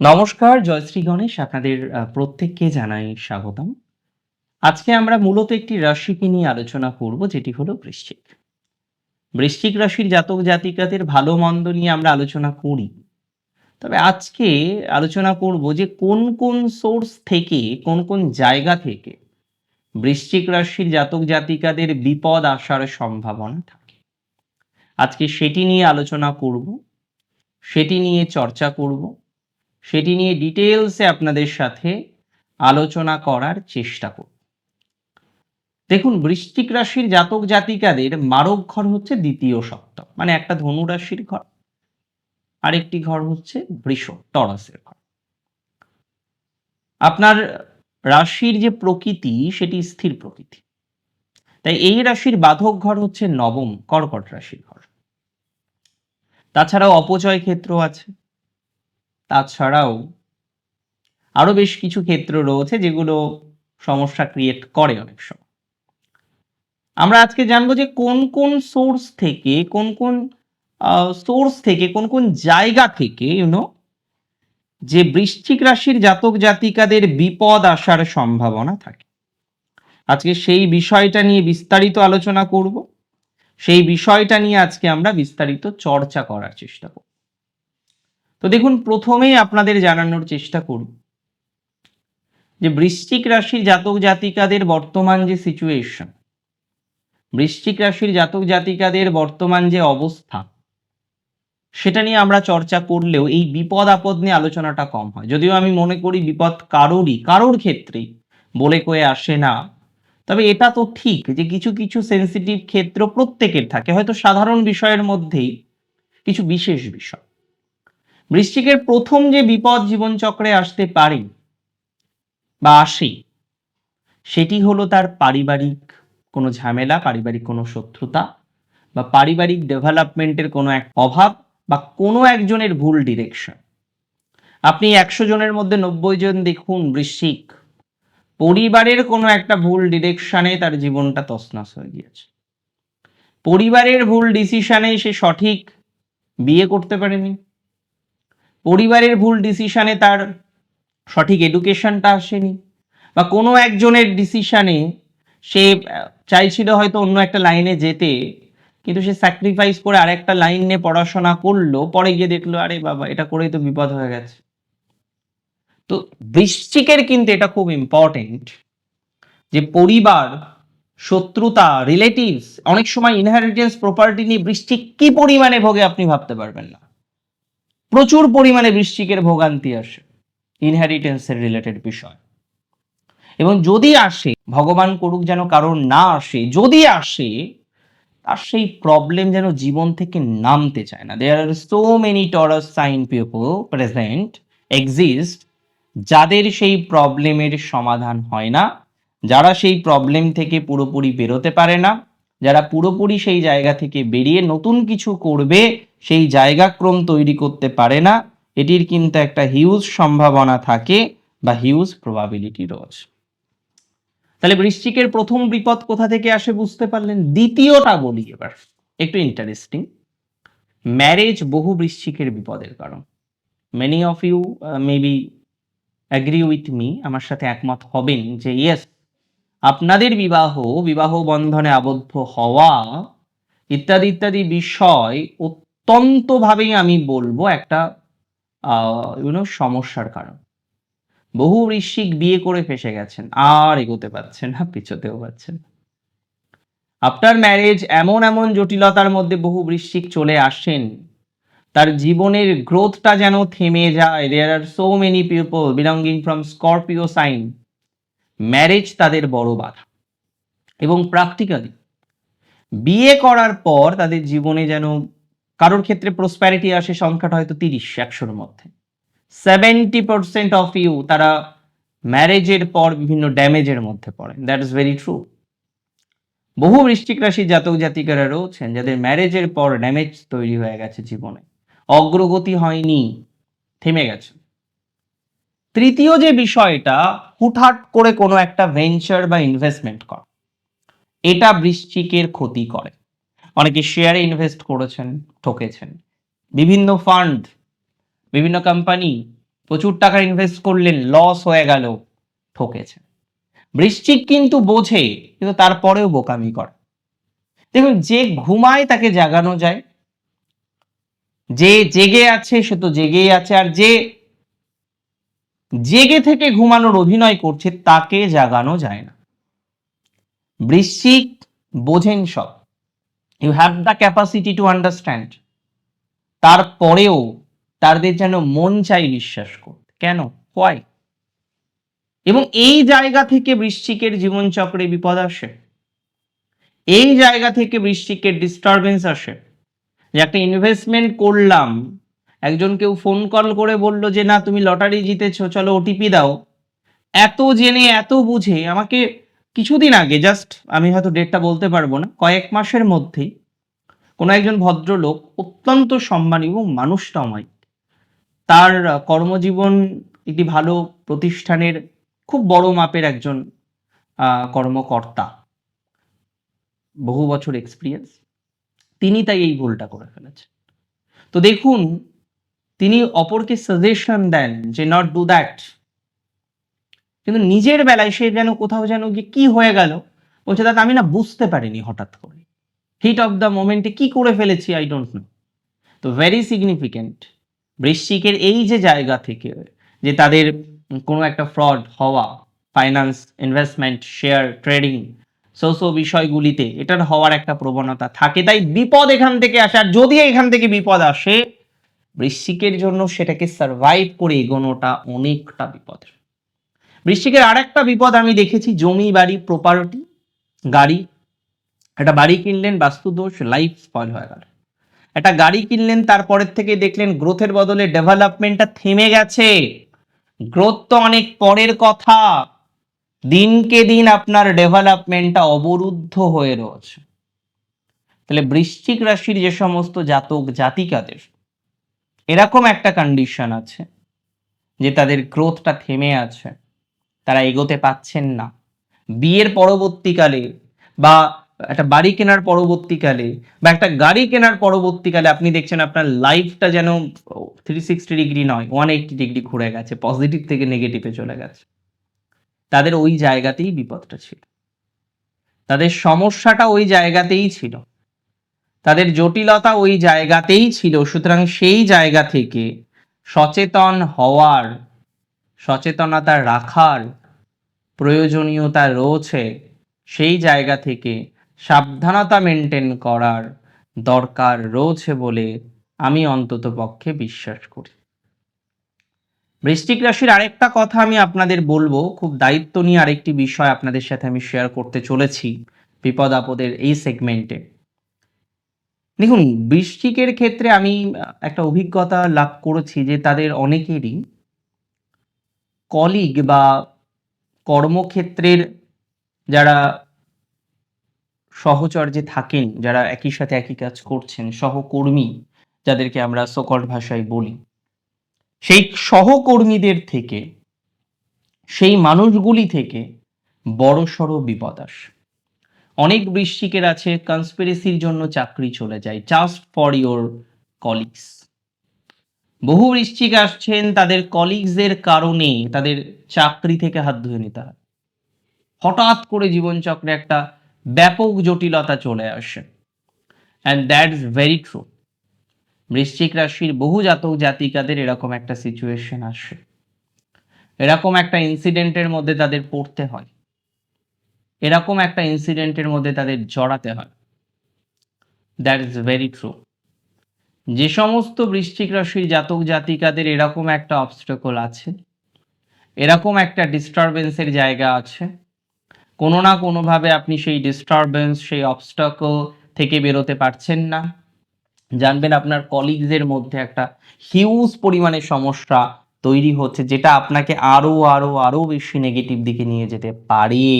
নমস্কার জয়শ্রী গণেশ। আপনাদের প্রত্যেককে জানাই স্বাগতম। আজকে আমরা মূলত একটি রাশিকে নিয়ে আলোচনা করব, যেটি হলো বৃশ্চিক। বৃশ্চিক রাশির জাতক জাতিকাদের ভালো মন্দ নিয়ে আমরা আলোচনা করি। তবে আজকে আলোচনা করব যে কোন কোন সোর্স থেকে, কোন কোন জায়গা থেকে বৃশ্চিক রাশির জাতক জাতিকাদের বিপদ আসার সম্ভাবনা থাকে। আজকে সেটি নিয়ে আলোচনা করব, সেটি নিয়ে চর্চা করব সেটি নিয়ে ডিটেলসে আপনাদের সাথে আলোচনা করার চেষ্টা করব। দেখুন, বৃশ্চিক রাশির জাতক জাতিকাদের মারক ঘর হচ্ছে দ্বিতীয় সপ্তাহ মানে একটা ধনু রাশির ঘর। আরেকটি ঘর হচ্ছে বৃষ, টরাসের ঘর। আপনার রাশির যে প্রকৃতি, সেটি স্থির প্রকৃতি। তাই এই রাশির বাধক ঘর হচ্ছে নবম, কর্কট রাশির ঘর। তাছাড়াও অপচয় ক্ষেত্র আছে। তাছাড়াও আরও বেশ কিছু ক্ষেত্র রয়েছে যেগুলো সমস্যা ক্রিয়েট করে অনেক সময়। আমরা আজকে জানব যে কোন কোন সোর্স থেকে, কোন কোন সোর্স থেকে, কোন কোন জায়গা থেকে ইউনো যে বৃশ্চিক রাশির জাতক জাতিকাদের বিপদ আসার সম্ভাবনা থাকে। আজকে সেই বিষয়টা নিয়ে বিস্তারিত আলোচনা করব। সেই বিষয়টা নিয়ে আজকে আমরা বিস্তারিত চর্চা করার চেষ্টা করব। তো দেখুন, প্রথমেই আপনাদের জানানোর চেষ্টা করব যে বৃশ্চিক রাশির জাতক জাতিকাদের বর্তমান যে সিচুয়েশন বৃশ্চিক রাশির জাতক জাতিকাদের বর্তমান যে অবস্থা, সেটা নিয়ে আমরা চর্চা করলেও এই বিপদ আপদ নিয়ে আলোচনাটা কম হয়। যদিও আমি মনে করি বিপদ কারোরই, কারোর ক্ষেত্রেই বলে কয়ে আসে না। তবে এটা তো ঠিক যে কিছু কিছু সেন্সিটিভ ক্ষেত্র প্রত্যেকের থাকে। হয়তো সাধারণ বিষয়ের মধ্যেই কিছু বিশেষ বিষয়। বৃশ্চিকের প্রথম যে বিপদ জীবনচক্রে আসতে পারে বা আসে, সেটি হলো তার পারিবারিক কোনো ঝামেলা, পারিবারিক কোনো শত্রুতা বা পারিবারিক ডেভেলপমেন্টের কোনো এক অভাব বা কোনো একজনের ভুল ডিরেকশন। আপনি একশো জনের মধ্যে নব্বই জন দেখুন বৃশ্চিক, পরিবারের কোনো একটা ভুল ডিরেকশনে তার জীবনটা তছনছ হয়ে গিয়েছে। পরিবারের ভুল ডিসিশনে সে সঠিক বিয়ে করতে পারেনি পরিবারের ভুল ডিসিশনে তার সঠিক এডুকেশনটা আসেনি বা কোনো একজনের ডিসিশনে সে চাইছিল হয়তো অন্য একটা লাইনে যেতে, কিন্তু সে স্যাক্রিফাইস করে আরেকটা লাইন নিয়ে পড়াশোনা করল, পরে গিয়ে দেখল, আরে বাবা, এটা করেই তো বিপদ হয়ে গেছে। তো বৃশ্চিকের কিন্তু এটা খুব ইম্পর্টেন্ট যে পরিবার, শত্রুতা রিলেটিভস অনেক সময় ইনহেরিটেন্স প্রপার্টি নিয়ে বৃশ্চিক কি পরিমাণে ভোগে আপনি ভাবতে পারবেন না। প্রচুর পরিমাণে বৃশ্চিকের ভোগান্তি আসে ইনহেরিটেন্সের রিলেটেড বিষয়। এবং যদি আসে, ভগবান করুক যেন কারোর না আসে, যদি আসে, তার সেই প্রবলেম যেন জীবন থেকে নামতে চায় না। There are so many Taurus sign people present exist যাদের সেই প্রবলেমের সমাধান হয় না, যারা সেই প্রবলেম থেকে পুরোপুরি বেরোতে পারে না যারা পুরোপুরি সেই জায়গা থেকে বেরিয়ে নতুন কিছু করবে, সেই জায়গাক্রম তৈরি করতে পারে না। এটির কিন্তু একটা হিউজ সম্ভাবনা থাকে বা হিউজ প্রবাবিলিটি রয়েছে। তাহলে বৃশ্চিকের প্রথম বিপদ কোথা থেকে আসে বুঝতে পারলেন? দ্বিতীয়টা বলি এবার। একটু ইন্টারেস্টিং ম্যারেজ বহু বৃশ্চিকের বিপদের কারণ। Many of you maybe agree with me আমার সাথে একমত হবেন যে ইয়েস আপনাদের বিবাহ বিবাহ বন্ধনে আবদ্ধ হওয়া ইত্যাদি ইত্যাদি বিষয় অত্যন্তভাবেই আমি বলব একটা ইউনো সমস্যার কারণ। বহু বৃশ্চিক বিয়ে করে ফেসে গেছেন, আর এগোতে পারছেন না, পিছোতেও পারছেন আফটার ম্যারেজ এমন এমন জটিলতার মধ্যে বহু বৃশ্চিক চলে আসেন, তার জীবনের গ্রোথটা যেন থেমে যায়। There are so many people belonging from Scorpio sign marriage তাদের বড় বাধা। এবং প্র্যাকটিক্যালি বিয়ে করার পর তাদের জীবনে যেন কারোর ক্ষেত্রে প্রসপ্যারিটি আসে সংখ্যাটা হয়তো তিরিশ, একশোর মধ্যে। সেভেন্টি পার্সেন্ট অফ ইউ তারা ম্যারেজের পর বিভিন্ন ড্যামেজের মধ্যে পড়ে। দ্যাট ইজ ভেরি ট্রু বহু বৃশ্চিক রাশির জাতক জাতিকারা রয়েছেন যাদের ম্যারেজের পর ড্যামেজ তৈরি হয়ে গেছে জীবনে। অগ্রগতি হয়নি, থেমে গেছে। তৃতীয় যে বিষয়টা, হুটহাট করে কোনো একটা ভেঞ্চার বা ইনভেস্টমেন্ট করা। এটা বৃশ্চিকের ক্ষতি করে। অনেকে শেয়ারে ইনভেস্ট করেছেন, ঠকেছেন। বিভিন্ন ফান্ড বিভিন্ন কোম্পানি প্রচুর টাকা ইনভেস্ট করলেন লস হয়ে গেল ঠকেছে বৃশ্চিক কিন্তু বোঝে, কিন্তু তারপরেও বোকামি করে। দেখুন, যে ঘুমায় তাকে জাগানো যায়। যে জেগে আছে, সে তো জেগেই আছে। আর যে জেগে থেকে ঘুমানোর অভিনয় করছে, তাকে জাগানো যায় না। বৃশ্চিক বোঝেন সব। You have the capacity to understand তারপরেও তাদের যেন মন চাই বিশ্বাস করতে। কেন? হোয়াই এবং এই জায়গা থেকে বৃশ্চিকের জীবনচক্রে বিপদ আসে। এই জায়গা থেকে বৃশ্চিকের ডিস্টারবেন্স আসে। যে একটা ইনভেস্টমেন্ট করলাম একজন কেউ ফোন কল করে বলল যে, না, তুমি লটারি জিতেছো, চলো ওটিপি দাও। এত জেনে, এত বুঝে, আমাকে কিছুদিন আগে জাস্ট আমি হয়তো ডেটটা বলতে পারব না, কয়েক মাসের মধ্যেই, কোনো একজন ভদ্রলোক, অত্যন্ত সম্মানী এবং মানুষটাময় তার কর্মজীবন একটি ভালো প্রতিষ্ঠানের খুব বড় মাপের একজন কর্মকর্তা। বহু বছর এক্সপিরিয়েন্স তিনি তাই এই ভুলটা করে ফেলেছেন। তো দেখুন তিনি অপরকে সাজেশন দেন যে নট ডু দ্যাট কিন্তু নিজের বেলায় সে যেন কোথাও যেন গিয়ে কি হয়ে গেল, বলছে, দাদা, আমি না বুঝতে পারিনি হঠাৎ করে। হিট অফ দ্য মোমেন্টে কি করে ফেলেছি আই ডোন্ট নো তো ভেরি সিগনিফিকেন্ট বৃশ্চিকের এই যে জায়গা থেকে যে তাদের কোনো একটা ফ্রড হওয়া finance investment share trading so so বিষয়গুলিতে এটার হওয়ার একটা প্রবণতা থাকে। তাই বিপদ এখান থেকে আসে আর যদি এখান থেকে বিপদ আসে বৃশ্চিকের জন্য সেটাকে সার্ভাইভ করে এগোনোটা অনেকটা বিপদের বৃশ্চিকের আর একটা বিপদ আমি দেখেছি, জমি, বাড়ি প্রপার্টি গাড়ি। একটা বাড়ি কিনলেন, বাস্তুদোষ লাইফ স্পয়েল হয়ে গেল। একটা গাড়ি কিনলেন, তারপরের থেকে দেখলেন গ্রোথের বদলে ডেভেলপমেন্টটা থেমে গেছে। গ্রোথ তো অনেক পরের কথা। দিনকে দিন আপনার ডেভেলপমেন্টটা অবরুদ্ধ হয়ে রয়েছে। তাহলে বৃশ্চিক রাশির যে সমস্ত জাতক জাতিকাদের এরকম একটা কন্ডিশন আছে যে তাদের গ্রোথটা থেমে আছে। তারা এগোতে পাচ্ছেন না। বিয়ের পরবর্তীকালে বা একটা বাড়ি কেনার পরবর্তীকালে বা একটা গাড়ি কেনার পরবর্তীকালে আপনি দেখছেন আপনার লাইফটা যেন থ্রি সিক্সটি ডিগ্রি নয় ওয়ান এইটি ডিগ্রি ঘুরে গেছে পজিটিভ থেকে নেগেটিভে চলে গেছে। তাদের ওই জায়গাতেই বিপদটা ছিল। তাদের সমস্যাটা ওই জায়গাতেই ছিল। তাদের জটিলতা ওই জায়গাতেই ছিল, সুতরাং সেই জায়গা থেকে সচেতন হওয়ার, সচেতনতা রাখার প্রয়োজনীয়তা রয়েছে, সেই জায়গা থেকে সাবধানতা মেনটেন করার দরকার রয়েছে বলে আমি অন্তত পক্ষে বিশ্বাস করি। বৃষ্টিক রাশির আরেকটা কথা আমি আপনাদের বলব, খুব দায়িত্ব নিয়ে আরেকটি বিষয় আপনাদের সাথে আমি শেয়ার করতে চলেছি বিপদ আপদের এই সেগমেন্টে দেখুন, বৃশ্চিকের ক্ষেত্রে আমি একটা অভিজ্ঞতা লাভ করেছি যে তাদের অনেকেরই কলিগ বা কর্মক্ষেত্রের যারা সহচর্যে থাকেন, যারা একই সাথে একই কাজ করছেন, সহকর্মী যাদেরকে আমরা সকল ভাষায় বলি, সেই সহকর্মীদের থেকে, সেই মানুষগুলি থেকে বড় সড় বিপদ আসে। অনেক বৃশ্চিকের আছে কনস্পিরেসির জন্য চাকরি চলে যায়। জাস্ট ফর ইওর কলিগস বহু বৃশ্চিক আসছেন, তাদের কলিগসদের কারণে তাদের চাকরি থেকে হাত ধুয়ে নিতে হয়। হঠাৎ করে জীবনচক্রে একটা ব্যাপক জটিলতা চলে আসে। And that is very true বৃশ্চিক রাশির বহু জাতক জাতিকাদের এরকম একটা সিচুয়েশন আসে। এরকম একটা ইনসিডেন্টের মধ্যে তাদের পড়তে হয়। এরকম একটা ইনসিডেন্টের মধ্যে তাদের জড়াতে হয়। দ্যাট ইজ ভেরি ট্রু যে সমস্ত বৃশ্চিক রাশির জাতক জাতিকাদের এরকম একটা অবস্ট্রাকল আছে, এরকম একটা ডিস্টারবেন্সের জায়গা আছে, কোনো না কোনোভাবে আপনি সেই ডিস্টারবেন্স সেই অবস্টাকল থেকে বেরোতে পারছেন না। জানবেন আপনার কলিগসের মধ্যে একটা হিউজ পরিমাণে সমস্যা তৈরি হচ্ছে, যেটা আপনাকে আরও আরও আরও বেশি নেগেটিভ দিকে নিয়ে যেতে পারে।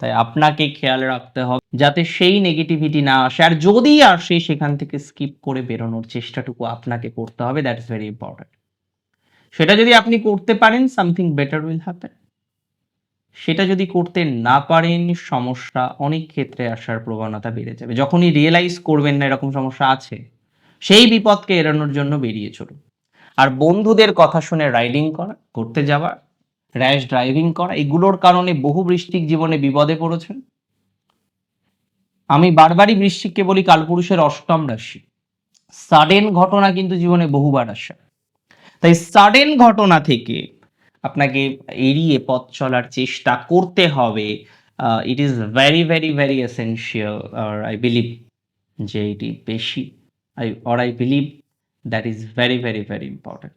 তাই আপনাকে খেয়াল রাখতে হবে যাতে সেই নেগেটিভিটি না আসে। আর যদি আসে, সেখান থেকে স্কিপ করে বেরোনোর চেষ্টাটুকু আপনাকে করতে হবে দ্যাট ইজ ভেরি ইম্পর্টেন্ট সেটা যদি আপনি করতে পারেন সামথিং বেটার উইল হ্যাপেন সেটা যদি করতে না পারেন, সমস্যা অনেক ক্ষেত্রে আসার প্রবণতা বেড়ে যাবে। যখনই রিয়েলাইজ করবেন না এরকম সমস্যা আছে, সেই বিপদকে এড়ানোর জন্য বেরিয়ে চলুন। আর বন্ধুদের কথা শুনে রাইডিং করা করতে যাওয়া র্যাশ ড্রাইভিং করা, এগুলোর কারণে বহু বৃষ্টিক জীবনে বিপদে পড়েছেন। আমি বারবারই বৃশ্চিককে বলি কালপুরুষের অষ্টম রাশি। সাডেন ঘটনা কিন্তু জীবনে বহুবার আসে। তাই সাডেন ঘটনা থেকে আপনাকে এড়িয়ে পথ চলার চেষ্টা করতে হবে। It is very very very essential R I believe যে এটি বেশি। I or I believe that is very very very important